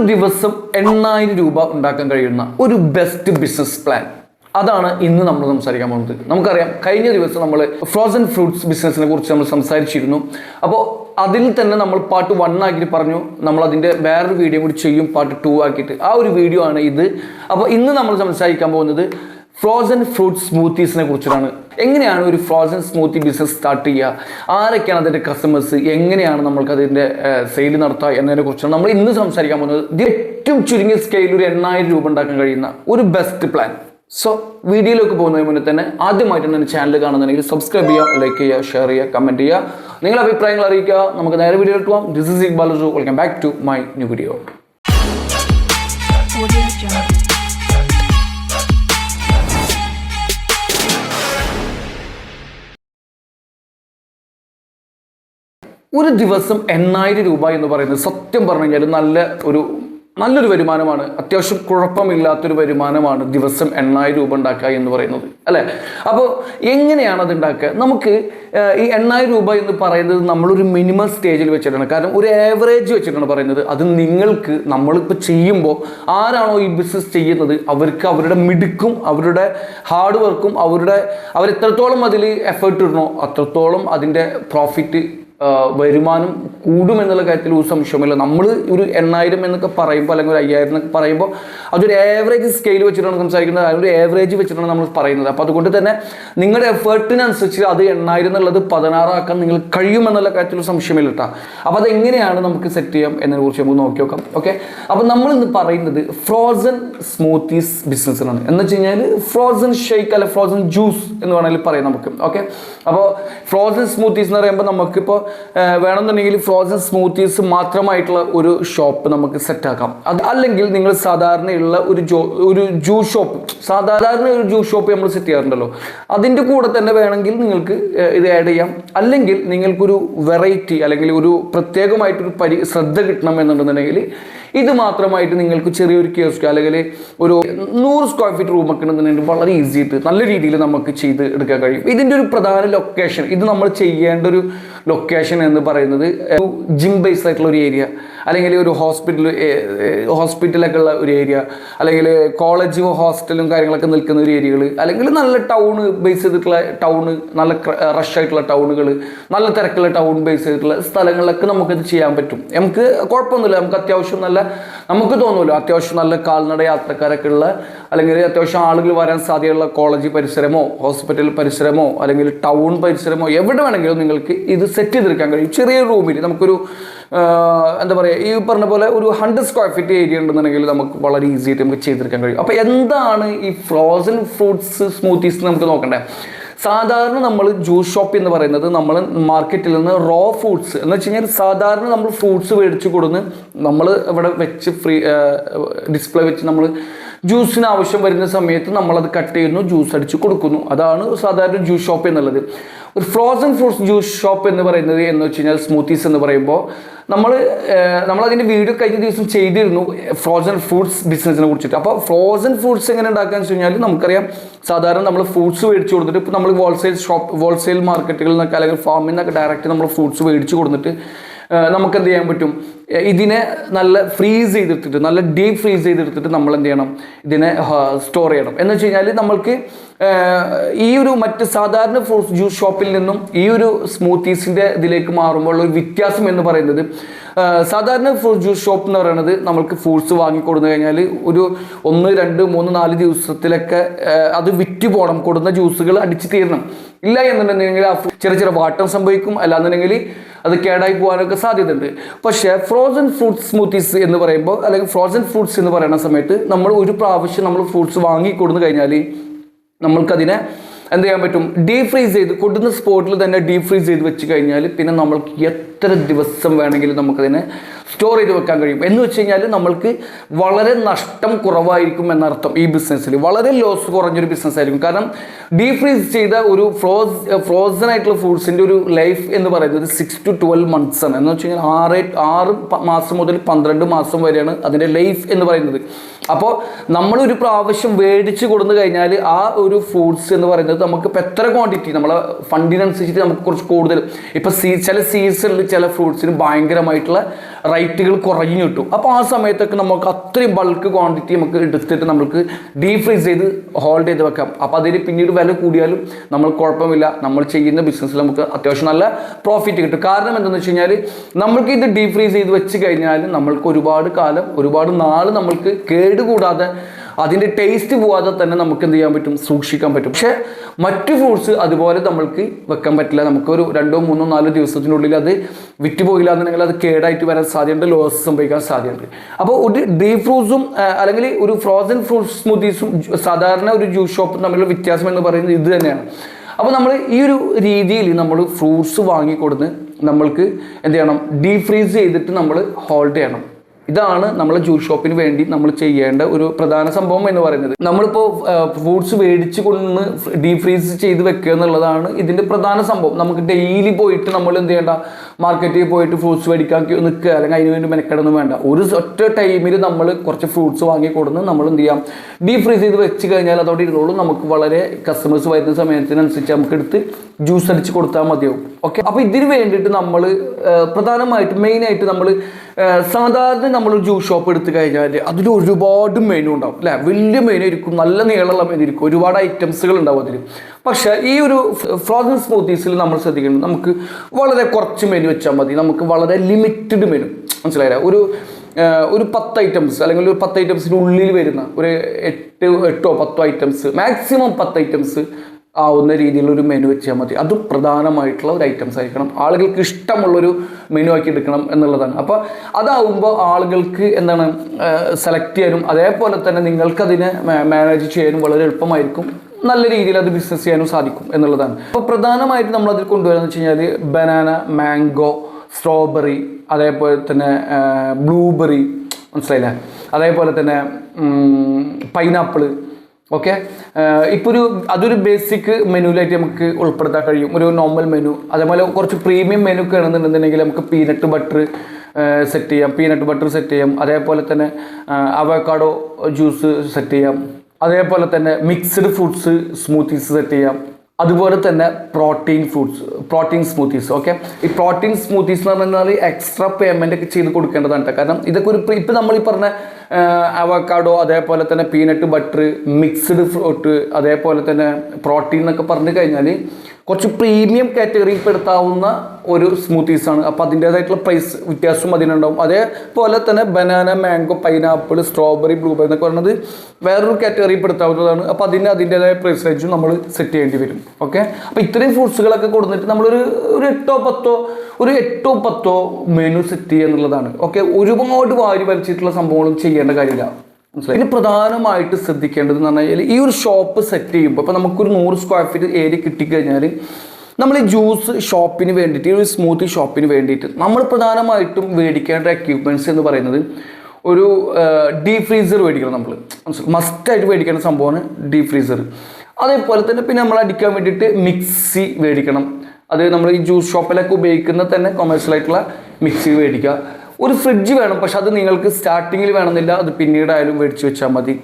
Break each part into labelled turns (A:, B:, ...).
A: ഒരു ദിവസം എണ്ണായിരം രൂപ ഉണ്ടാക്കാൻ കഴിയുന്ന ഒരു ബെസ്റ്റ് ബിസിനസ് പ്ലാൻ അതാണ് ഇന്ന് നമ്മൾ സംസാരിക്കാൻ പോകുന്നത്. നമുക്കറിയാം കഴിഞ്ഞ ദിവസം നമ്മൾ ഫ്രോസൺ ഫ്രൂട്ട്സ് ബിസിനസ്സിനെ കുറിച്ച് നമ്മൾ സംസാരിച്ചിരുന്നു. അപ്പോൾ അതിൽ തന്നെ നമ്മൾ പാർട്ട് വൺ ആക്കിയിട്ട് പറഞ്ഞു നമ്മൾ അതിന്റെ വേറൊരു വീഡിയോ കൂടി ചെയ്യും പാർട്ട് ടു ആക്കിയിട്ട്. ആ ഒരു വീഡിയോ ആണ് ഇത്. അപ്പോൾ ഇന്ന് നമ്മൾ സംസാരിക്കാൻ പോകുന്നത് ഫ്രോസൺ ഫ്രൂട്ട് സ്മൂത്തീസിനെ കുറിച്ചിട്ടാണ്. എങ്ങനെയാണ് ഒരു ഫ്രോസൺ സ്മൂത്തി ബിസിനസ് സ്റ്റാർട്ട് ചെയ്യുക? ആരൊക്കെയാണ് അതിന്റെ കസ്റ്റമേഴ്സ് എങ്ങനെയാണ് നമ്മൾക്ക് അതിന്റെ സെയിൽ നടത്തുക എന്നതിനെ കുറിച്ചാണ് നമ്മൾ ഇന്ന് സംസാരിക്കാൻ പോകുന്നത്. ഏറ്റവും ചുരുങ്ങിയ സ്കെയിലിൽ ഒരു എണ്ണായിരം രൂപ ഉണ്ടാക്കാൻ കഴിയുന്ന ഒരു ബെസ്റ്റ് പ്ലാൻ സോ വീഡിയോയിലേക്ക് പോകുന്നതിന് മുന്നേ തന്നെ ആദ്യമായിട്ട് എന്റെ ചാനൽ കാണുന്നുണ്ടെങ്കിൽ സബ്സ്ക്രൈബ് ചെയ്യുക ലൈക്ക് ചെയ്യുക ഷെയർ ചെയ്യുക കമന്റ് ചെയ്യുക. നിങ്ങളുടെ അഭിപ്രായങ്ങൾ അറിയിക്കുക. നമുക്ക് നേരെ വീഡിയോ പോകാം. This is Iqbal welcome back to my new video ഒരു ദിവസം എണ്ണായിരം രൂപ എന്ന് പറയുന്നത് സത്യം പറഞ്ഞു കഴിഞ്ഞാൽ നല്ല ഒരു നല്ലൊരു വരുമാനമാണ്. അത്യാവശ്യം കുഴപ്പമില്ലാത്തൊരു വരുമാനമാണ് ദിവസം എണ്ണായിരം രൂപ ഉണ്ടാക്കുക എന്ന് പറയുന്നത്. അല്ലേ? അപ്പോൾ എങ്ങനെയാണ് അത് ഉണ്ടാക്കുക? നമുക്ക് ഈ എണ്ണായിരം രൂപ എന്ന് പറയുന്നത് നമ്മളൊരു മിനിമം സ്റ്റേജിൽ വെച്ചിട്ടാണ്. കാരണം ഒരു ആവറേജ് വെച്ചിട്ടാണ് പറയുന്നത്. അത് നിങ്ങൾക്ക് നമ്മളിപ്പോൾ ചെയ്യുമ്പോൾ ആരാണോ ഈ ബിസിനസ് ചെയ്യുന്നത് അവർക്ക് അവരുടെ മിടുക്കും അവരുടെ ഹാർഡ് വർക്കും അവരുടെ അവരെത്രത്തോളം അതിൽ എഫേർട്ട് ഇടണോ അത്രത്തോളം അതിന്റെ പ്രോഫിറ്റ് വരുമാനം കൂടുമെന്നുള്ള കാര്യത്തിൽ ഒരു സംശയമില്ല നമ്മൾ ഒരു എണ്ണായിരം എന്നൊക്കെ പറയുമ്പോൾ അല്ലെങ്കിൽ ഒരു അയ്യായിരം എന്നൊക്കെ പറയുമ്പോൾ അതൊരു ആവറേജ് സ്കെയിൽ വെച്ചിട്ടാണ് സംസാരിക്കുന്നത്. അതിനൊരു ആവറേജ് വെച്ചിട്ടാണ് നമ്മൾ പറയുന്നത്. അപ്പോൾ അതുകൊണ്ട് തന്നെ നിങ്ങളുടെ എഫേർട്ടിനനുസരിച്ച് അത് എണ്ണായിരം എന്നുള്ളത് പതിനാറാക്കാൻ നിങ്ങൾ കഴിയുമെന്നുള്ള കാര്യത്തിൽ സംശയമില്ല കേട്ടോ. അപ്പോൾ അതെങ്ങനെയാണ് നമുക്ക് സെറ്റ് ചെയ്യാം എന്നതിനെ കുറിച്ച് നമുക്ക് നോക്കി നോക്കാം. ഓക്കെ അപ്പോൾ നമ്മൾ ഇന്ന് പറയുന്നത് ഫ്രോസൺ സ്മൂത്തീസ് ബിസിനസ്സിനാണ് എന്ന് വെച്ച് കഴിഞ്ഞാൽ ഫ്രോസൺ ഷേക്ക് അല്ലെ ഫ്രോസൺ ജ്യൂസ് എന്ന് വേണമെങ്കിൽ പറയാം നമുക്ക്. ഓക്കെ അപ്പോൾ ഫ്രോസൺ സ്മൂത്തീസ് എന്ന് പറയുമ്പോൾ നമുക്കിപ്പോൾ വേണമെന്നുണ്ടെങ്കിൽ ഫ്രോസൺ സ്മൂത്തീസ് മാത്രമായിട്ടുള്ള ഒരു ഷോപ്പ് നമുക്ക് സെറ്റാക്കാം. അത് അല്ലെങ്കിൽ നിങ്ങൾ സാധാരണയുള്ള ഒരു ജോ ഒരു ജ്യൂസ് ഷോപ്പ് സാധാരണ ഒരു ജ്യൂസ് ഷോപ്പ് നമ്മൾ സെറ്റ് ചെയ്യാറുണ്ടല്ലോ. അതിന്റെ കൂടെ തന്നെ വേണമെങ്കിൽ നിങ്ങൾക്ക് ഇത് ആഡ് ചെയ്യാം. അല്ലെങ്കിൽ നിങ്ങൾക്കൊരു വെറൈറ്റി അല്ലെങ്കിൽ ഒരു പ്രത്യേകമായിട്ടൊരു പരി ശ്രദ്ധ കിട്ടണം എന്നുണ്ടെന്നുണ്ടെങ്കിൽ ഇത് മാത്രമായിട്ട് നിങ്ങൾക്ക് ചെറിയൊരു കിയോസ്ക് അല്ലെങ്കിൽ ഒരു നൂറ് സ്ക്വയർ ഫീറ്റ് റൂം ഒക്കെ ഉണ്ടെന്നുണ്ടെങ്കിൽ വളരെ ഈസി ആയിട്ട് നല്ല രീതിയിൽ നമുക്ക് ചെയ്ത് എടുക്കാൻ കഴിയും. ഇതിന്റെ ഒരു പ്രധാന ലൊക്കേഷൻ ഇത് നമ്മൾ ചെയ്യേണ്ട ഒരു ലൊക്കേഷൻ എന്ന് പറയുന്നത് ജിം ബേസ്ഡ് ആയിട്ടുള്ള ഒരു ഏരിയ അല്ലെങ്കിൽ ഒരു ഹോസ്പിറ്റൽ ഹോസ്പിറ്റലൊക്കെ ഉള്ള ഒരു ഏരിയ അല്ലെങ്കിൽ കോളേജും ഹോസ്റ്റലും കാര്യങ്ങളൊക്കെ നിൽക്കുന്ന ഒരു ഏരിയകൾ അല്ലെങ്കിൽ നല്ല ടൗണ് ബേസ് ചെയ്തിട്ടുള്ള ടൗണ് നല്ല റഷ് ആയിട്ടുള്ള ടൗണുകൾ നല്ല തിരക്കുള്ള ടൗൺ ബേസ് ചെയ്തിട്ടുള്ള സ്ഥലങ്ങളിലൊക്കെ നമുക്കിത് ചെയ്യാൻ പറ്റും. നമുക്ക് കുഴപ്പമൊന്നുമില്ല. നമുക്ക് അത്യാവശ്യം നല്ല നമുക്ക് തോന്നുമല്ലോ അത്യാവശ്യം നല്ല കാൽനട യാത്രക്കാരൊക്കെ ഉള്ള അല്ലെങ്കിൽ അത്യാവശ്യം ആളുകൾ വരാൻ സാധ്യതയുള്ള കോളേജ് പരിസരമോ ഹോസ്പിറ്റൽ പരിസരമോ അല്ലെങ്കിൽ ടൗൺ പരിസരമോ എവിടെ വേണമെങ്കിലും നിങ്ങൾക്ക് ഇത് സെറ്റ് ചെയ്തെടുക്കാൻ കഴിയും. ചെറിയ റൂമിൽ നമുക്കൊരു എന്താ പറയുക ഈ പറഞ്ഞ പോലെ ഒരു ഹൺഡ്രഡ് സ്ക്വയർ ഫീറ്റ് ഏരിയ ഉണ്ടെന്നുണ്ടെങ്കിൽ നമുക്ക് വളരെ ഈസി ആയിട്ട് നമുക്ക് ചെയ്തെടുക്കാൻ കഴിയും. അപ്പോൾ എന്താണ് ഈ ഫ്രോസൺ ഫ്രൂട്ട്സ് സ്മൂത്തീസ് നമുക്ക് നോക്കണ്ടേ? സാധാരണ നമ്മൾ ജ്യൂസ് ഷോപ്പ് എന്ന് പറയുന്നത് നമ്മൾ മാർക്കറ്റിൽ നിന്ന് റോ ഫ്രൂട്ട്സ് എന്ന് വെച്ച് കഴിഞ്ഞാൽ സാധാരണ നമ്മൾ ഫ്രൂട്ട്സ് മേടിച്ച് കൊടുന്ന് നമ്മൾ ഇവിടെ വെച്ച് ഫ്രീ ഡിസ്പ്ലേ വെച്ച് നമ്മൾ ജ്യൂസിന് ആവശ്യം വരുന്ന സമയത്ത് നമ്മളത് കട്ട് ചെയ്യുന്നു ജ്യൂസ് അടിച്ച് കൊടുക്കുന്നു. അതാണ് സാധാരണ ജ്യൂസ് ഷോപ്പ് എന്നുള്ളത്. ഒരു ഫ്രോസൺ ഫ്രൂട്ട്സ് ജ്യൂസ് ഷോപ്പ് എന്ന് പറയുന്നത് എന്ന് വെച്ച് കഴിഞ്ഞാൽ സ്മൂത്തീസ് എന്ന് പറയുമ്പോൾ നമ്മൾ നമ്മളതിന്റെ വീഡിയോ കഴിഞ്ഞ ദിവസം ചെയ്തിരുന്നു ഫ്രോസൺ ഫ്രൂട്ട്സ് ബിസിനസ്സിനെ കുറിച്ചിട്ട്. അപ്പോൾ ഫ്രോസൺ ഫ്രൂട്ട്സ് എങ്ങനെ ഉണ്ടാക്കാന്ന് വെച്ച് കഴിഞ്ഞാൽ നമുക്കറിയാം സാധാരണ നമ്മൾ ഫ്രൂട്ട്സ് മേടിച്ച് കൊടുത്തിട്ട് ഇപ്പോൾ നമ്മൾ ഹോൾസെയിൽ ഷോപ്പ് ഹോൾസെയിൽ മാർക്കറ്റുകളിൽ നിന്നൊക്കെ അല്ലെങ്കിൽ ഫാമിൽ നിന്നൊക്കെ ഡയറക്റ്റ് നമ്മൾ ഫ്രൂട്ട്സ് മേടിച്ച് കൊടുത്തിട്ട് നമുക്ക് എന്ത് ചെയ്യാൻ പറ്റും? ഇതിനെ നല്ല ഫ്രീസ് ചെയ്തെടുത്തിട്ട് നല്ല ഡീപ്പ് ഫ്രീസ് ചെയ്തെടുത്തിട്ട് നമ്മൾ എന്ത് ചെയ്യണം? ഇതിനെ സ്റ്റോർ ചെയ്യണം. എന്ന് വെച്ച് കഴിഞ്ഞാൽ നമ്മൾക്ക് ഈ ഒരു മറ്റ് സാധാരണ ഫ്രൂട്ട്സ് ജ്യൂസ് ഷോപ്പിൽ നിന്നും ഈ ഒരു സ്മൂത്തീസിന്റെ ഇതിലേക്ക് മാറുമ്പോൾ ഒരു വ്യത്യാസം എന്ന് പറയുന്നത് സാധാരണ ഫ്രൂട്ട് ജ്യൂസ് ഷോപ്പ് എന്ന് പറയുന്നത് നമ്മൾക്ക് ഫ്രൂട്ട്സ് വാങ്ങിക്കൊടുന്നു കഴിഞ്ഞാൽ ഒരു ഒന്ന് രണ്ട് മൂന്ന് നാല് ദിവസത്തിലൊക്കെ അത് വിറ്റ് പോകണം കൊടുന്ന ജ്യൂസുകൾ അടിച്ച് തീരണം. ഇല്ല എന്നുണ്ടെങ്കിൽ ആ ചെറിയ ചെറിയ വാട്ടം സംഭവിക്കും. അല്ലാന്നുണ്ടെങ്കിൽ അത് കേടായി പോകാനൊക്കെ സാധ്യതയുണ്ട്. പക്ഷേ ഫ്രോസൺ ഫ്രൂട്ട്സ് സ്മൂത്തീസ് എന്ന് പറയുമ്പോൾ അല്ലെങ്കിൽ ഫ്രോസൺ ഫ്രൂട്ട്സ് എന്ന് പറയുന്ന സമയത്ത് നമ്മൾ ഒരു പ്രാവശ്യം നമ്മൾ ഫ്രൂട്ട്സ് വാങ്ങിക്കൊടുന്നു കഴിഞ്ഞാൽ നമ്മൾക്കതിനെ എന്ത് ചെയ്യാൻ പറ്റും? ഡീപ് ഫ്രീസ് ചെയ്ത് കൊടുക്കുന്ന സ്പോട്ടിൽ തന്നെ ഡീപ് ഫ്രീസ് ചെയ്ത് വെച്ച് കഴിഞ്ഞാൽ പിന്നെ നമ്മൾക്ക് എത്ര ദിവസം വേണമെങ്കിലും നമുക്കതിനെ സ്റ്റോർ ചെയ്ത് വെക്കാൻ കഴിയും. എന്ന് വെച്ച് കഴിഞ്ഞാൽ നമ്മൾക്ക് വളരെ നഷ്ടം കുറവായിരിക്കും എന്നർത്ഥം ഈ ബിസിനസ്സിൽ വളരെ ലോസ് കുറഞ്ഞൊരു ബിസിനസ് ആയിരിക്കും. കാരണം ഡീപ് ഫ്രീസ് ചെയ്ത ഒരു ഫ്രോസ് ഫ്രോസൺ ആയിട്ടുള്ള ഫ്രൂട്ട്സിന്റെ ഒരു ലൈഫ് എന്ന് പറയുന്നത് സിക്സ് ടു ട്വൽവ് മന്ത്സ് ആണ്. എന്ന് വെച്ച് കഴിഞ്ഞാൽ ആറ് ആറ് മാസം മുതൽ പന്ത്രണ്ട് മാസം വരെയാണ് അതിന്റെ ലൈഫ് എന്ന് പറയുന്നത്. അപ്പോൾ നമ്മളൊരു പ്രാവശ്യം മേടിച്ച് കൊടുന്നു കഴിഞ്ഞാൽ ആ ഒരു ഫ്രൂട്ട്സ് എന്ന് പറയുന്നത് നമുക്ക് ഇപ്പോൾ എത്ര ക്വാണ്ടിറ്റി നമ്മളെ ഫണ്ടിനനുസരിച്ചിട്ട് നമുക്ക് കുറച്ച് കൂടുതൽ. ഇപ്പോൾ സീ ചില സീസണിൽ ചില ഫ്രൂട്ട്സിന് ഭയങ്കരമായിട്ടുള്ള റേറ്റുകൾ കുറഞ്ഞു കിട്ടും. അപ്പോൾ ആ സമയത്തൊക്കെ നമുക്ക് അത്രയും ബൾക്ക് ക്വാണ്ടിറ്റി നമുക്ക് എടുത്തിട്ട് നമുക്ക് ഡീഫ്രീസ് ഫ്രീസ് ചെയ്ത് ഹോൾഡ് ചെയ്ത് വെക്കാം. അപ്പോൾ അതിന് പിന്നീട് വില കൂടിയാലും നമ്മൾ കുഴപ്പമില്ല. നമ്മൾ ചെയ്യുന്ന ബിസിനസ്സിൽ നമുക്ക് അത്യാവശ്യം നല്ല പ്രോഫിറ്റ് കിട്ടും. കാരണം എന്താണെന്ന് വെച്ച് കഴിഞ്ഞാൽ നമ്മൾക്ക് ഇത് ഡീഫ്രീസ് ഫ്രീസ് ചെയ്ത് വെച്ച് കഴിഞ്ഞാൽ നമ്മൾക്ക് ഒരുപാട് കാലം ഒരുപാട് നാൾ നമ്മൾക്ക് കേടുകൂടാതെ അതിന്റെ ടേസ്റ്റ് പോവാതെ തന്നെ നമുക്ക് എന്ത് ചെയ്യാൻ പറ്റും? സൂക്ഷിക്കാൻ പറ്റും. പക്ഷേ മറ്റു ഫ്രൂട്ട്സ് അതുപോലെ നമ്മൾക്ക് വെക്കാൻ പറ്റില്ല. നമുക്കൊരു രണ്ടോ മൂന്നോ നാലോ ദിവസത്തിനുള്ളിൽ അത് വിറ്റ് പോയില്ല എന്നുണ്ടെങ്കിൽ അത് കേടായിട്ട് വരാൻ സാധ്യതയുണ്ട്. ലോസ് സംഭവിക്കാൻ സാധ്യതയുണ്ട്. അപ്പോൾ ഒരു ഡ്രീ ഫ്രൂട്ട്സും അല്ലെങ്കിൽ ഒരു ഫ്രോസൺ ഫ്രൂട്ട്സ് സ്മൂത്തീസും സാധാരണ ഒരു ജ്യൂസ് ഷോപ്പും തമ്മിലുള്ള വ്യത്യാസം എന്ന് പറയുന്നത് ഇത് തന്നെയാണ്. അപ്പോൾ നമ്മൾ ഈ ഒരു രീതിയിൽ നമ്മൾ ഫ്രൂട്ട്സ് വാങ്ങിക്കൊടുന്ന് നമ്മൾക്ക് എന്ത് ചെയ്യണം? ഡീഫ്രീസ് ഫ്രീസ് ചെയ്തിട്ട് നമ്മൾ ഹോൾഡ് ചെയ്യണം. ഇതാണ് നമ്മൾ ജ്യൂസ് ഷോപ്പിന് വേണ്ടി നമ്മൾ ചെയ്യേണ്ട ഒരു പ്രധാന സംഭവം എന്ന് പറയുന്നത്. നമ്മളിപ്പോൾ ഫ്രൂട്ട്സ് മേടിച്ച് ഡീപ് ഫ്രീസ് ചെയ്ത് വെക്കുക എന്നുള്ളതാണ് ഇതിന്റെ പ്രധാന സംഭവം. നമുക്ക് ഡെയിലി പോയിട്ട് നമ്മൾ എന്ത് ചെയ്യേണ്ട? മാർക്കറ്റിൽ പോയിട്ട് ഫ്രൂട്ട്സ് മേടിക്കാൻ നിൽക്കുക. അല്ലെങ്കിൽ അതിന് വേണ്ടി മെനക്കെടൊന്നും വേണ്ട. ഒരു ഒറ്റ ടൈമിൽ നമ്മൾ കുറച്ച് ഫ്രൂട്ട്സ് വാങ്ങി കൊടുന്ന് നമ്മൾ എന്ത് ചെയ്യാം? ഡീപ് ഫ്രീസ് ചെയ്ത് വെച്ച് കഴിഞ്ഞാൽ അതോടെ ഇരുന്നോളൂ. നമുക്ക് വളരെ കസ്റ്റമേഴ്സ് വരുന്ന സമയത്തിനനുസരിച്ച് നമുക്ക് എടുത്ത് ജ്യൂസ് അടിച്ച് കൊടുത്താൽ മതിയാവും. ഓക്കെ അപ്പോൾ ഇതിന് വേണ്ടിയിട്ട് നമ്മൾ പ്രധാനമായിട്ട് മെയിനായിട്ട് നമ്മൾ സാധാരണ നമ്മൾ ജ്യൂസ് ഷോപ്പ് എടുത്തു കഴിഞ്ഞാൽ അതിൽ ഒരുപാട് മെനു ഉണ്ടാവും അല്ലേ? വലിയ മെനു ഇരിക്കും നല്ല നീളമുള്ള മെനു ഇരിക്കും ഒരുപാട് ഐറ്റംസുകൾ ഉണ്ടാവും അതിൽ പക്ഷേ ഈ ഒരു ഫ്രോസൺ സ്മൂത്തീസിൽ നമ്മൾ ശ്രദ്ധിക്കുന്നത് നമുക്ക് വളരെ കുറച്ച് മെനു വെച്ചാൽ മതി. നമുക്ക് വളരെ ലിമിറ്റഡ് മെനു മനസ്സിലായില്ല? ഒരു ഒരു പത്ത് ഐറ്റംസ് അല്ലെങ്കിൽ ഒരു പത്ത് ഐറ്റംസിന് ഉള്ളിൽ വരുന്ന ഒരു എട്ട് എട്ടോ പത്തോ ഐറ്റംസ് മാക്സിമം പത്ത് ഐറ്റംസ് ആവുന്ന രീതിയിലൊരു മെനു വെച്ചാൽ മതി. അത് പ്രധാനമായിട്ടുള്ള ഒരു ഐറ്റംസ് ആയിരിക്കണം. ആളുകൾക്ക് ഇഷ്ടമുള്ളൊരു മെനു ആക്കി എടുക്കണം എന്നുള്ളതാണ്. അപ്പോൾ അതാവുമ്പോൾ ആളുകൾക്ക് എന്താണ് സെലക്ട് ചെയ്യാനും അതേപോലെ തന്നെ നിങ്ങൾക്കതിനെ മാനേജ് ചെയ്യാനും വളരെ എളുപ്പമായിരിക്കും. നല്ല രീതിയിൽ അത് ബിസിനസ് ചെയ്യാനും സാധിക്കും എന്നുള്ളതാണ്. അപ്പോൾ പ്രധാനമായിട്ട് നമ്മളതിൽ കൊണ്ടുവരാന്ന് വെച്ച് കഴിഞ്ഞാൽ ബനാന മാംഗോ സ്ട്രോബെറി അതേപോലെ തന്നെ ബ്ലൂബെറി മനസ്സിലായില്ലേ? അതേപോലെ തന്നെ പൈനാപ്പിൾ ഓക്കെ ഇപ്പോൾ ഒരു അതൊരു ബേസിക് മെനുവിലായിട്ട് നമുക്ക് ഉൾപ്പെടുത്താൻ കഴിയും. ഒരു നോർമൽ മെനു അതേപോലെ കുറച്ച് പ്രീമിയം മെനു ഒക്കെ നമുക്ക് പീനട്ട് ബട്ടർ സെറ്റ് ചെയ്യാം. പീനട്ട് ബട്ടർ സെറ്റ് ചെയ്യാം. അതേപോലെ തന്നെ അവക്കാഡോ ജ്യൂസ് സെറ്റ് ചെയ്യാം. അതേപോലെ തന്നെ മിക്സ്ഡ് ഫ്രൂട്ട്സ് സ്മൂത്തീസ് സെറ്റ് ചെയ്യാം. അതുപോലെ തന്നെ protein foods protein smoothies okay ഈ പ്രോട്ടീൻ സ്മൂത്തീസ് എന്ന് പറഞ്ഞാൽ എക്സ്ട്രാ പേയ്മെന്റ് ഒക്കെ ചെയ്ത് കൊടുക്കേണ്ടതാണ് കേട്ടോ കാരണം ഇതൊക്കെ ഒരു ഇപ്പം നമ്മൾ ഈ പറഞ്ഞ അവക്കാഡോ അതേപോലെ തന്നെ പീനട്ട് ബട്ടർ മിക്സ്ഡ് ഫ്രൂട്ട് അതേപോലെ തന്നെ പ്രോട്ടീൻ എന്നൊക്കെ പറഞ്ഞു കഴിഞ്ഞാൽ കുറച്ച് പ്രീമിയം കാറ്റഗറിയിൽ പെടുത്താവുന്ന ഒരു സ്മൂത്തീസാണ് അപ്പോൾ അതിന്റേതായിട്ടുള്ള പ്രൈസ് വ്യത്യാസവും അതിനുണ്ടാവും അതേപോലെ തന്നെ banana mango pineapple strawberry blueberry എന്നൊക്കെ പറയുന്നത് വേറൊരു കാറ്റഗറിയിൽ പെടുത്താവുന്നതാണ് അപ്പോൾ അതിന് അതിന്റേതായ പ്രൈസ് റേഞ്ചും നമ്മൾ സെറ്റ് ചെയ്യേണ്ടി വരും. ഓക്കെ അപ്പോൾ ഇത്രയും ഫ്രൂട്ട്സുകളൊക്കെ കൊടുത്തിട്ട് നമ്മളൊരു ഒരു എട്ടോ പത്തോ ഒരു എട്ടോ പത്തോ മെനു സെറ്റ് ചെയ്യുക എന്നുള്ളതാണ്. ഓക്കെ ഒരുപാട് വാരി വലിച്ചിട്ടുള്ള സംഭവങ്ങളും ചെയ്യേണ്ട കാര്യമില്ല. മനസ്സിലായി? ഇനി പ്രധാനമായിട്ട് ശ്രദ്ധിക്കേണ്ടത് എന്ന് പറഞ്ഞു കഴിഞ്ഞാൽ ഈ ഒരു ഷോപ്പ് സെറ്റ് ചെയ്യുമ്പോൾ ഇപ്പോൾ നമുക്കൊരു നൂറ് സ്ക്വയർ ഫീറ്റ് ഏരിയ കിട്ടിക്കഴിഞ്ഞാൽ നമ്മൾ ഈ ജ്യൂസ് ഷോപ്പിന് വേണ്ടിയിട്ട് ഈ ഒരു സ്മൂത്തി ഷോപ്പിന് വേണ്ടിയിട്ട് നമ്മൾ പ്രധാനമായിട്ടും മേടിക്കേണ്ട എക്യുപ്മെന്റ്സ് എന്ന് പറയുന്നത് ഒരു ഡീപ് ഫ്രീസർ മേടിക്കണം നമ്മൾ മസ്റ്റായിട്ട് മേടിക്കേണ്ട സംഭവമാണ് ഡീപ് ഫ്രീസർ അതേപോലെ തന്നെ പിന്നെ നമ്മൾ അടിക്കാൻ വേണ്ടിയിട്ട് മിക്സി മേടിക്കണം അത് നമ്മൾ ഈ ജ്യൂസ് ഷോപ്പിലൊക്കെ ഉപയോഗിക്കുന്ന തന്നെ കൊമേഴ്ഷ്യൽ ആയിട്ടുള്ള മിക്സി മേടിക്കുക ഒരു ഫ്രിഡ്ജ് വേണം. പക്ഷെ അത് നിങ്ങൾക്ക് സ്റ്റാർട്ടിങ്ങിൽ വേണമെന്നില്ല. അത് പിന്നീടായാലും മേടിച്ച് വെച്ചാൽ മതി.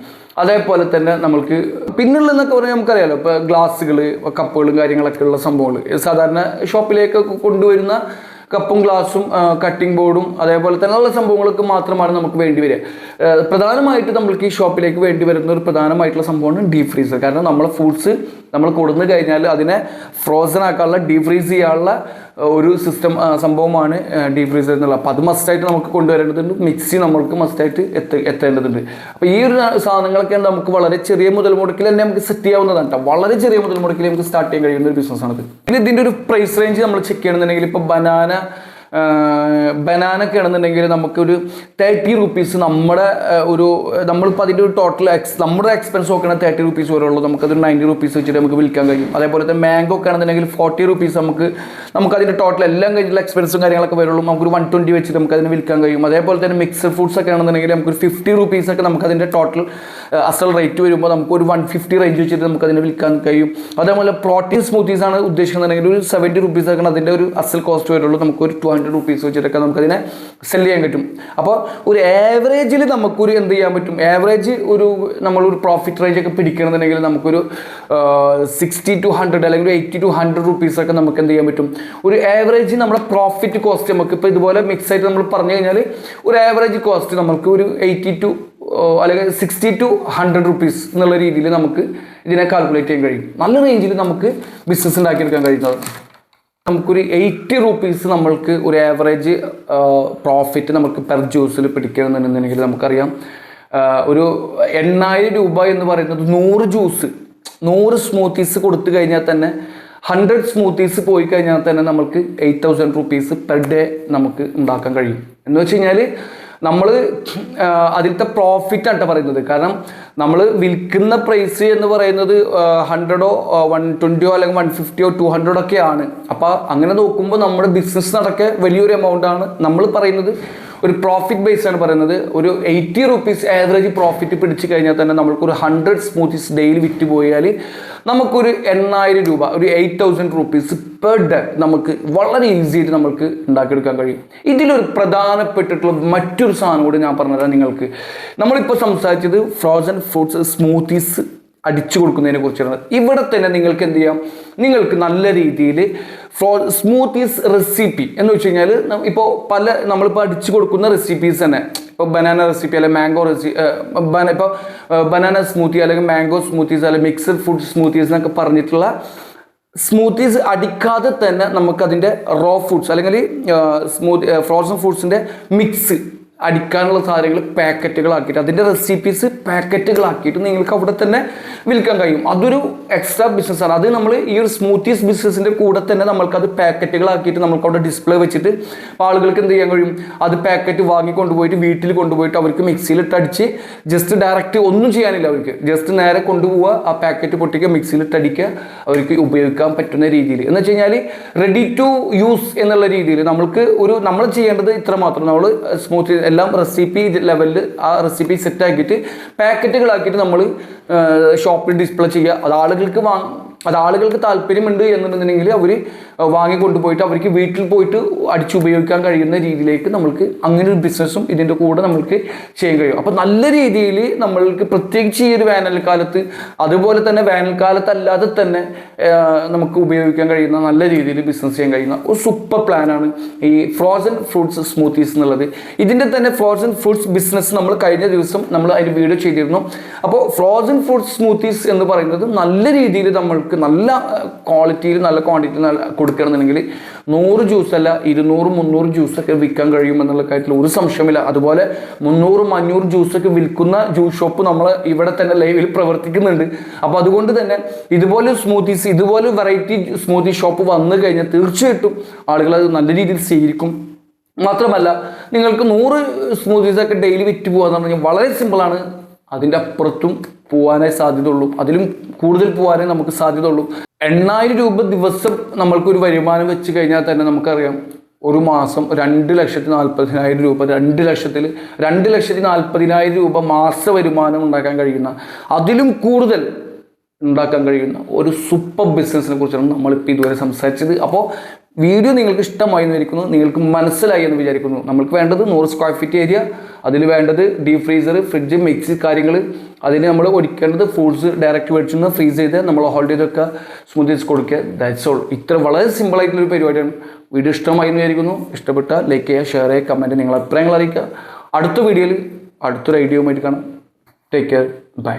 A: അതേപോലെ തന്നെ നമ്മൾക്ക് പിന്നുള്ളതെന്നൊക്കെ പറഞ്ഞാൽ നമുക്കറിയാലോ. ഇപ്പോൾ ഗ്ലാസ്സുകൾ കപ്പുകളും കാര്യങ്ങളൊക്കെ ഉള്ള സംഭവങ്ങൾ സാധാരണ ഷോപ്പിലേക്കൊക്കെ കൊണ്ടുവരുന്ന കപ്പും ഗ്ലാസും കട്ടിംഗ് ബോർഡും അതേപോലെ തന്നെ ഉള്ള സംഭവങ്ങൾക്ക് മാത്രമാണ് നമുക്ക് വേണ്ടി വരിക. പ്രധാനമായിട്ട് നമ്മൾക്ക് ഈ ഷോപ്പിലേക്ക് വേണ്ടി വരുന്ന ഒരു പ്രധാനമായിട്ടുള്ള സംഭവമാണ് ഡീപ് ഫ്രീസർ കാരണം നമ്മളെ ഫുഡ്സ് നമ്മൾ കൊടുന്നു കഴിഞ്ഞാൽ അതിനെ ഫ്രോസൺ ആക്കാനുള്ള ഡീപ് ഫ്രീസ് ചെയ്യാനുള്ള ഒരു സിസ്റ്റം സംഭവമാണ് ഡീപ് ഫ്രീസർ എന്നുള്ളത് അപ്പോൾ അത് മസ്റ്റായിട്ട് നമുക്ക് കൊണ്ടുവരേണ്ടതുണ്ട്. മിക്സി നമ്മൾക്ക് മസ്റ്റായിട്ട് എത്ത എത്തേണ്ടതുണ്ട്. അപ്പോൾ ഈ ഒരു സാധനങ്ങളൊക്കെ നമുക്ക് വളരെ ചെറിയ മുതൽ മുടക്കിൽ തന്നെ നമുക്ക് സെറ്റ് ചെയ്യാവുന്നതാണ് കേട്ടോ വളരെ ചെറിയ മുതൽ മുടക്കിൽ നമുക്ക് സ്റ്റാർട്ട് ചെയ്യാൻ കഴിയുന്ന ഒരു ബിസിനസ്സാണത് പിന്നെ ഇതിന്റെ ഒരു പ്രൈസ് റേഞ്ച് നമ്മൾ ചെക്ക് ചെയ്യണമെന്നുണ്ടെങ്കിൽ ഇപ്പോൾ ബനാന ബനാന ഒക്കെ ആണെന്നുണ്ടെങ്കിൽ നമുക്കൊരു തേർട്ടി റുപ്പീസ് നമ്മുടെ ഒരു നമ്മളിപ്പോൾ അതിന്റെ ഒരു ടോട്ടൽ എക്സ് നമ്മുടെ എക്സ്പെൻസ് നോക്കണ തേർട്ടി റുപ്പീസ് വരെ ഉള്ളൂ. നമുക്കതൊരു നയന്റി റുപ്പീസ് വെച്ചിട്ട് നമുക്ക് വിൽക്കാൻ കഴിയും. അതേപോലെ തന്നെ മാംഗോ ഒക്കെ ആണെന്നുണ്ടെങ്കിൽ ഫോർട്ടി റുപ്പീസ് നമുക്ക് നമുക്ക് അതിന്റെ ടോട്ടൽ എല്ലാം കഴിഞ്ഞിട്ടുള്ള എക്സ്പെൻസും കാര്യങ്ങളൊക്കെ വരുള്ളൂ. നമുക്കൊരു വൺ ട്വന്റി വെച്ചിട്ട് നമുക്ക് അതിന് വിൽക്കാൻ കഴിയും. അതേപോലെ തന്നെ മിക്സഡ് ഫ്രൂട്ട്സ് ഒക്കെ ആണെന്നുണ്ടെങ്കിൽ നമുക്കൊരു ഫിഫ്റ്റി റുപ്പീസ് ഒക്കെ നമുക്ക് അതിന്റെ ടോട്ടൽ അസൽ റേറ്റ് വരുമ്പോൾ നമുക്ക് ഒരു വൺ ഫിഫ്റ്റി റേഞ്ച് വെച്ചിട്ട് നമുക്കതിനെ വിൽക്കാൻ കഴിയും. അതേപോലെ പ്രോട്ടീൻ സ്മൂത്തീസ് ആണ് ഉദ്ദേശിക്കുന്നുണ്ടെങ്കിൽ ഒരു സെവന്റി റുപ്പീസ് ഒക്കെ അതിന്റെ ഒരു അസൽ കോസ്റ്റ് വരുള്ളൂ. നമുക്ക് ഒരു ടു ഹൺഡ്രഡ് റുപ്പീസ് വെച്ചിട്ടൊക്കെ നമുക്കതിനെ സെൽ ചെയ്യാൻ പറ്റും. അപ്പോൾ ഒരു ആവറേജിൽ നമുക്കൊരു എന്ത് ചെയ്യാൻ പറ്റും? ആവറേജ് ഒരു നമ്മളൊരു പ്രോഫിറ്റ് റേഞ്ച് ഒക്കെ പിടിക്കണമെന്നുണ്ടെങ്കിൽ നമുക്കൊരു സിക്സ്റ്റി ടു ഹൺഡ്രഡ് അല്ലെങ്കിൽ എയ്റ്റി ടു ഹൺഡ്രഡ് റുപ്പീസ് ഒക്കെ നമുക്ക് എന്ത് ചെയ്യാൻ പറ്റും? ഒരു ആവറേജ് നമ്മുടെ പ്രോഫിറ്റ് കോസ്റ്റ് നമുക്ക് ഇപ്പോൾ ഇതുപോലെ മിക്സ് ആയിട്ട് നമ്മൾ പറഞ്ഞു കഴിഞ്ഞാൽ ഒരു ആവറേജ് കോസ്റ്റ് നമുക്ക് ഒരു എയ്റ്റി ടു അല്ലെങ്കിൽ സിക്സ്റ്റി ടു ഹൺഡ്രഡ് റുപ്പീസ് എന്നുള്ള രീതിയിൽ നമുക്ക് ഇതിനെ കാൽക്കുലേറ്റ് ചെയ്യാൻ കഴിയും. നല്ല റേഞ്ചിൽ നമുക്ക് ബിസിനസ് ഉണ്ടാക്കിയെടുക്കാൻ കഴിയുന്നത് നമുക്കൊരു എയ്റ്റി റുപ്പീസ് നമ്മൾക്ക് ഒരു ആവറേജ് പ്രോഫിറ്റ് നമുക്ക് പെർ ജ്യൂസിൽ പിടിക്കണമെന്നുണ്ടെങ്കിൽ നമുക്കറിയാം. ഒരു എണ്ണായിരം രൂപ എന്ന് പറയുന്നത് നൂറ് ജ്യൂസ് നൂറ് സ്മൂത്തീസ് കൊടുത്തു കഴിഞ്ഞാൽ തന്നെ ഹൺഡ്രഡ് സ്മൂത്തീസ് പോയി കഴിഞ്ഞാൽ തന്നെ നമുക്ക് eight thousand rupees per day നമുക്ക് ഉണ്ടാക്കാൻ കഴിയും. എന്ന് വെച്ച് കഴിഞ്ഞാൽ നമ്മൾ അതിലത്തെ പ്രോഫിറ്റ് ആണ് പറയുന്നത്. കാരണം നമ്മൾ വിൽക്കുന്ന പ്രൈസ് എന്ന് പറയുന്നത് ഹൺഡ്രഡോ വൺ ട്വന്റിയോ അല്ലെങ്കിൽ വൺ ഫിഫ്റ്റിയോ ടു ഹൺഡ്രഡൊക്കെയാണ് ആണ്. അപ്പോൾ അങ്ങനെ നോക്കുമ്പോൾ നമ്മുടെ ബിസിനസ് നടക്കെ വലിയൊരു എമൗണ്ട് ആണ് നമ്മൾ പറയുന്നത്. ഒരു പ്രോഫിറ്റ് ബേസ് ആണ് പറയുന്നത്. ഒരു എയ്റ്റി റുപ്പീസ് ആവറേജ് പ്രോഫിറ്റ് പിടിച്ചു കഴിഞ്ഞാൽ തന്നെ നമുക്കൊരു ഹൺഡ്രഡ് സ്മൂത്തീസ് ഡെയിലി വിറ്റ് പോയാൽ നമുക്കൊരു എണ്ണായിരം രൂപ ഒരു eight thousand rupees per day നമുക്ക് വളരെ ഈസി ആയിട്ട് നമുക്ക് ഉണ്ടാക്കിയെടുക്കാൻ കഴിയും. ഇതിലൊരു പ്രധാനപ്പെട്ടിട്ടുള്ള മറ്റൊരു സാധനം കൂടി ഞാൻ പറഞ്ഞുതരാം നിങ്ങൾക്ക്. നമ്മളിപ്പോൾ സംസാരിച്ചത് ഫ്രോസൺ ഫ്രൂട്ട്സ് സ്മൂത്തീസ് അടിച്ചു കൊടുക്കുന്നതിനെ കുറിച്ചാണ്. ഇവിടെ തന്നെ നിങ്ങൾക്ക് എന്ത് ചെയ്യാം? നിങ്ങൾക്ക് നല്ല രീതിയിൽ ഫ്ലോ സ്മൂത്തീസ് റെസിപ്പി എന്ന് വെച്ച് കഴിഞ്ഞാൽ ഇപ്പോൾ പല നമ്മളിപ്പോൾ അടിച്ചു കൊടുക്കുന്ന റെസിപ്പീസ് തന്നെ. ഇപ്പോൾ ബനാന റെസിപ്പി അല്ലെങ്കിൽ മാംഗോ റെസി ഇപ്പോൾ ബനാന സ്മൂത്തി അല്ലെങ്കിൽ മാംഗോ സ്മൂത്തീസ് അല്ലെങ്കിൽ മിക്സഡ് ഫുഡ് സ്മൂത്തീസ് എന്നൊക്കെ പറഞ്ഞിട്ടുള്ള സ്മൂത്തീസ് അടിക്കാതെ തന്നെ നമുക്കതിന്റെ റോ ഫുഡ്സ് അല്ലെങ്കിൽ സ്മൂത്ത് ഫ്രോസൺ ഫുഡ്സിന്റെ മിക്സ് അടിക്കാനുള്ള സാധനങ്ങൾ പാക്കറ്റുകളാക്കിയിട്ട് അതിന്റെ റെസിപ്പീസ് പാക്കറ്റുകളാക്കിയിട്ട് നിങ്ങൾക്ക് അവിടെ തന്നെ വിൽക്കാൻ കഴിയും. അതൊരു എക്സ്ട്രാ ബിസിനസ്സാണ് അത് നമ്മൾ ഈ ഒരു സ്മൂത്തീസ് ബിസിനസ്സിന്റെ കൂടെ തന്നെ നമ്മൾക്ക് അത് പാക്കറ്റുകളാക്കിയിട്ട് നമുക്ക് അവിടെ ഡിസ്പ്ലേ വെച്ചിട്ട് ആളുകൾക്ക് എന്ത് ചെയ്യാൻ കഴിയും? അത് പാക്കറ്റ് വാങ്ങി കൊണ്ടുപോയിട്ട് വീട്ടിൽ കൊണ്ടുപോയിട്ട് അവർക്ക് മിക്സിയിലിട്ട് അടിച്ച് ജസ്റ്റ് ഡയറക്റ്റ് ഒന്നും ചെയ്യാനില്ല അവർക്ക്. ജസ്റ്റ് നേരെ കൊണ്ടുപോവുക ആ പാക്കറ്റ് പൊട്ടിക്കുക മിക്സിയിലിട്ട് അടിക്കുക അവർക്ക് ഉപയോഗിക്കാൻ പറ്റുന്ന രീതിയിൽ. എന്ന് വെച്ച് കഴിഞ്ഞാൽ റെഡി ടു യൂസ് എന്നുള്ള രീതിയിൽ നമ്മൾക്ക് ഒരു നമ്മൾ ചെയ്യേണ്ടത് ഇത്ര മാത്രം നമ്മൾ സ്മൂത്ത് എല്ലാം റെസിപ്പി ലെവലിൽ ആ റെസിപ്പി സെറ്റ് ആക്കിയിട്ട് പാക്കറ്റുകളാക്കിയിട്ട് നമ്മൾ ഷോപ്പിൽ ഡിസ്പ്ലേ ചെയ്യുക. അത് ആളുകൾക്ക് വാങ്ങ അത് ആളുകൾക്ക് താല്പര്യമുണ്ട് എന്നുണ്ടെന്നുണ്ടെങ്കിൽ അവർ വാങ്ങി കൊണ്ടുപോയിട്ട് അവർക്ക് വീട്ടിൽ പോയിട്ട് അടിച്ചുപയോഗിക്കാൻ കഴിയുന്ന രീതിയിലേക്ക് നമ്മൾക്ക് അങ്ങനെ ഒരു ബിസിനസ്സും ഇതിന്റെ കൂടെ നമ്മൾക്ക് ചെയ്യാൻ കഴിയും. അപ്പോൾ നല്ല രീതിയിൽ നമ്മൾക്ക് പ്രത്യേകിച്ച് ഈ ഒരു വേനൽക്കാലത്ത് അതുപോലെ തന്നെ വേനൽക്കാലത്തല്ലാതെ തന്നെ നമുക്ക് ഉപയോഗിക്കാൻ കഴിയുന്ന നല്ല രീതിയിൽ ബിസിനസ് ചെയ്യാൻ കഴിയുന്ന ഒരു സൂപ്പർ പ്ലാനാണ് ഈ ഫ്രോസൺ ഫ്രൂട്ട്സ് സ്മൂത്തീസ് എന്നുള്ളത്. ഇതിന്റെ തന്നെ ഫ്രോസൺ ഫ്രൂട്ട്സ് ബിസിനസ് നമ്മൾ കഴിഞ്ഞ ദിവസം നമ്മൾ അതിന് വീഡിയോ ചെയ്തിരുന്നു. അപ്പോൾ ഫ്രോസൺ ഫ്രൂട്ട്സ് സ്മൂത്തീസ് എന്ന് പറയുന്നത് നല്ല രീതിയിൽ നമ്മൾക്ക് നല്ല ക്വാളിറ്റിയിൽ നല്ല ക്വാണ്ടിറ്റിയിൽ നല്ല കൊടുക്കണമെന്നുണ്ടെങ്കിൽ നൂറ് ജ്യൂസ് അല്ല ഇരുന്നൂറ് മുന്നൂറ് ജ്യൂസൊക്കെ വിൽക്കാൻ കഴിയും എന്നുള്ള കാര്യത്തിൽ ഒരു സംശയമില്ല അതുപോലെ മുന്നൂറും അഞ്ഞൂറ് ജ്യൂസൊക്കെ വിൽക്കുന്ന ജ്യൂസ് ഷോപ്പ് നമ്മൾ ഇവിടെ തന്നെ ലൈവിൽ പ്രവർത്തിക്കുന്നുണ്ട്. അപ്പോൾ അതുകൊണ്ട് തന്നെ ഇതുപോലെ സ്മൂത്തീസ് ഇതുപോലെ വെറൈറ്റി സ്മൂത്തി ഷോപ്പ് വന്നു കഴിഞ്ഞാൽ തീർച്ചയായിട്ടും ആളുകൾ അത് നല്ല രീതിയിൽ സ്വീകരിക്കും. മാത്രമല്ല നിങ്ങൾക്ക് നൂറ് സ്മൂത്തീസ് ഒക്കെ ഡെയിലി വിറ്റ് പോകാന്ന് പറഞ്ഞാൽ വളരെ സിമ്പിളാണ് അതിന്റെ അപ്പുറത്തും പോകാനേ സാധ്യതയുള്ളൂ. അതിലും കൂടുതൽ പോകാനേ നമുക്ക് സാധ്യതയുള്ളൂ. എണ്ണായിരം രൂപ ദിവസം നമ്മൾക്കൊരു വരുമാനം വെച്ച് കഴിഞ്ഞാൽ തന്നെ നമുക്കറിയാം ഒരു മാസം രണ്ട് ലക്ഷത്തി നാൽപ്പതിനായിരം രൂപ രണ്ട് ലക്ഷത്തിൽ രണ്ട് ലക്ഷത്തി നാൽപ്പതിനായിരം രൂപ മാസ വരുമാനം ഉണ്ടാക്കാൻ കഴിയുന്ന അതിലും കൂടുതൽ ഉണ്ടാക്കാൻ കഴിയുന്ന ഒരു സൂപ്പർ ബിസിനസ്സിനെ കുറിച്ചാണ് നമ്മളിപ്പോൾ ഇതുവരെ സംസാരിച്ചത്. അപ്പോൾ വീഡിയോ നിങ്ങൾക്ക് ഇഷ്ടമായി എന്ന് വിചാരിക്കുന്നു നിങ്ങൾക്ക് മനസ്സിലായി എന്ന് വിചാരിക്കുന്നു. നമ്മൾക്ക് വേണ്ടത് നൂറ് സ്ക്വയർ ഫീറ്റ് ഏരിയ അതിൽ വേണ്ടത് ഡീപ് ഫ്രീസർ ഫ്രിഡ്ജ് മിക്സി കാര്യങ്ങൾ അതിന് നമ്മൾ ഒടിക്കേണ്ടത് ഫ്രൂട്ട്സ് ഡയറക്റ്റ് മേടിച്ചു നിന്ന് ഫ്രീസ് ചെയ്ത് നമ്മൾ ഹോൾഡ് ചെയ്ത് വെക്കുക സ്മൂത്തീസ് കൊടുക്കുക. ദാറ്റ്സ് ഓൾ ഇത്ര വളരെ സിമ്പിൾ ആയിട്ടുള്ളൊരു പരിപാടിയാണ്. വീഡിയോ ഇഷ്ടമായി എന്ന് വിചാരിക്കുന്നു. ഇഷ്ടപ്പെട്ട ലൈക്ക് ചെയ്യുക ഷെയർ ചെയ്യുക കമന്റ് നിങ്ങളെ അഭിപ്രായങ്ങൾ അറിയിക്കുക. അടുത്ത വീഡിയോയിൽ അടുത്തൊരു ഐഡിയയുമായിട്ട് കാണാം. Take care bye